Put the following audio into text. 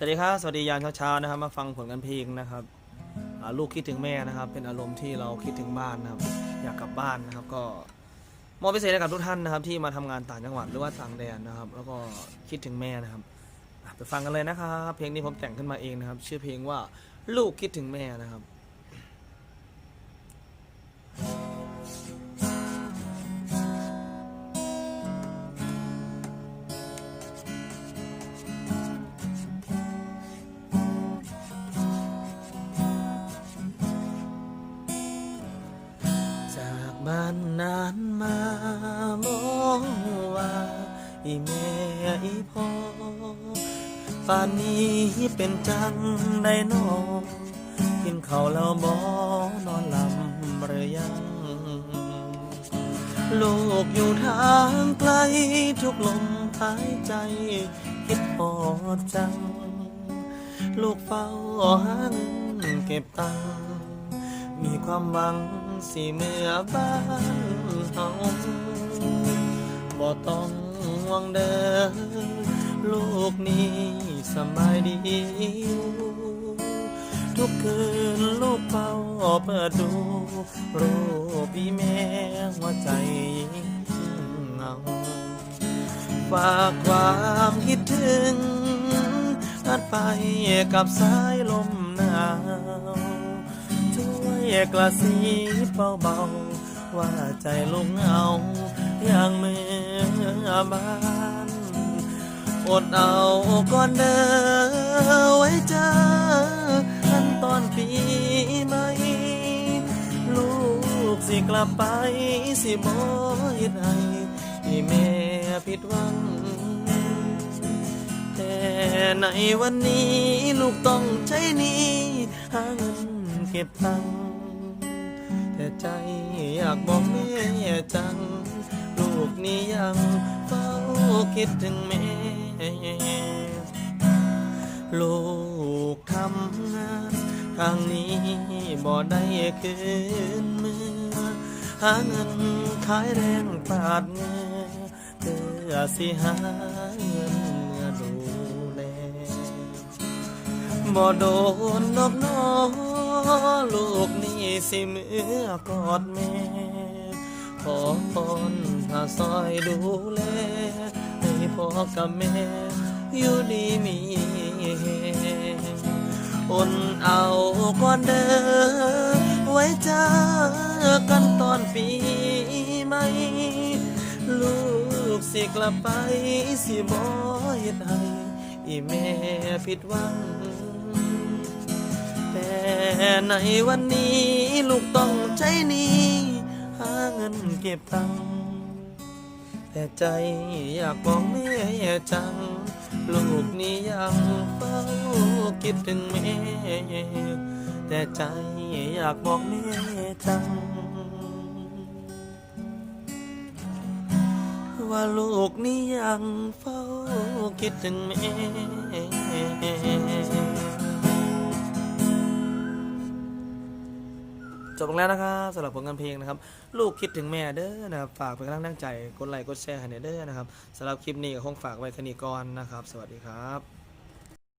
สวัสดีครับ สวัสดียามเช้าๆนะครับ มาฟังผลกันเพลงนะครับลูกคิดถึงแม่นะครับ เป็นอารมณ์ที่เราคิดถึงบ้านนะครับ อยากกลับบ้านนะครับ ก็มอบพิเศษให้กับทุกท่านนะครับ ที่มาทำงานต่างจังหวัดหรือว่าต่างแดนนะครับ แล้วก็คิดถึงแม่นะครับไปฟังกันเลยนะครับ เพลงนี้ผมแต่งขึ้นมาเองนะครับ ชื่อเพลงว่าลูกคิดถึงแม่นะครับ บ้านนานมามองว่าอีแม่อีพ่อป่านนี้เป็นจังได้นอนกินข้าวแล้วบ่นอนหลับหรือยัง ลูกอยู่ทางไกลทุกลมหายใจ คิดพอดจัง ลูกเฝ้าหาเงินเก็บตังมีความหวัง สิเมื่อบ้านเฮาบ่ต้องห่วงเด้อลูกนี่สบายดี ทุกคืนลูกเฝ้าเปิดดูรูปพี่แม่หัวใจเหงาฝากความคิดถึงพัดไปกับสายลมหนาว กระซิบเบาๆว่าใจลุงเอาอย่างเมื่อบ้านอดเอาก่อนเด้อไว้เจอกันตอนปีใหม่ลูกสิกลับไปสิบ่เฮ็ดให้ที่แม่ผิดหวัง แต่ในวันนี้ลูกต้องใช้หนี้หาเงินเก็บตังค์ แต่ใจอยากบอกแม่จัง ลูกนี่ยังเฝ้าคิดถึงแม่ ลูกทำงานทางนี้บ่ได้คืนมือ หาเงินขายแรงปาดเงือเพื่อสิหาเงินเมื่อดูแลบ่โดนนกน้อลูก สิเมื่อกอดแม่ ขอพรพาซอยดูแล ให้พ่อกับแม่ อยู่ดีมีแฮงอดเอาก่อนเด้อไว้เจอกันตอนปีใหม่ลูกสิกลับไปสิบ่เฮ็ดให้อีแม่ผิดหวัง แต่ในวันนี้ลูกต้องใช้หนี้หาเงินเก็บตังค์แต่ใจอยากบอกแม่จัง ลูกนี่ยังเฝ้าคิดถึงแม่แต่ใจอยากบอกแม่จัง ว่าลูกนี่ยังเฝ้าคิดถึงแม่ จบลงแล้วนะครับสำหรับผลงานเพลงนะครับ ลูกคิดถึงแม่เด้อนะครับฝากเป็นกำลังใจกดไลค์กดแชร์ให้หน่อยเด้อนะครับสำหรับคลิปนี้ก็คงฝากไว้แค่นี้ก่อนนะครับ สวัสดีครับ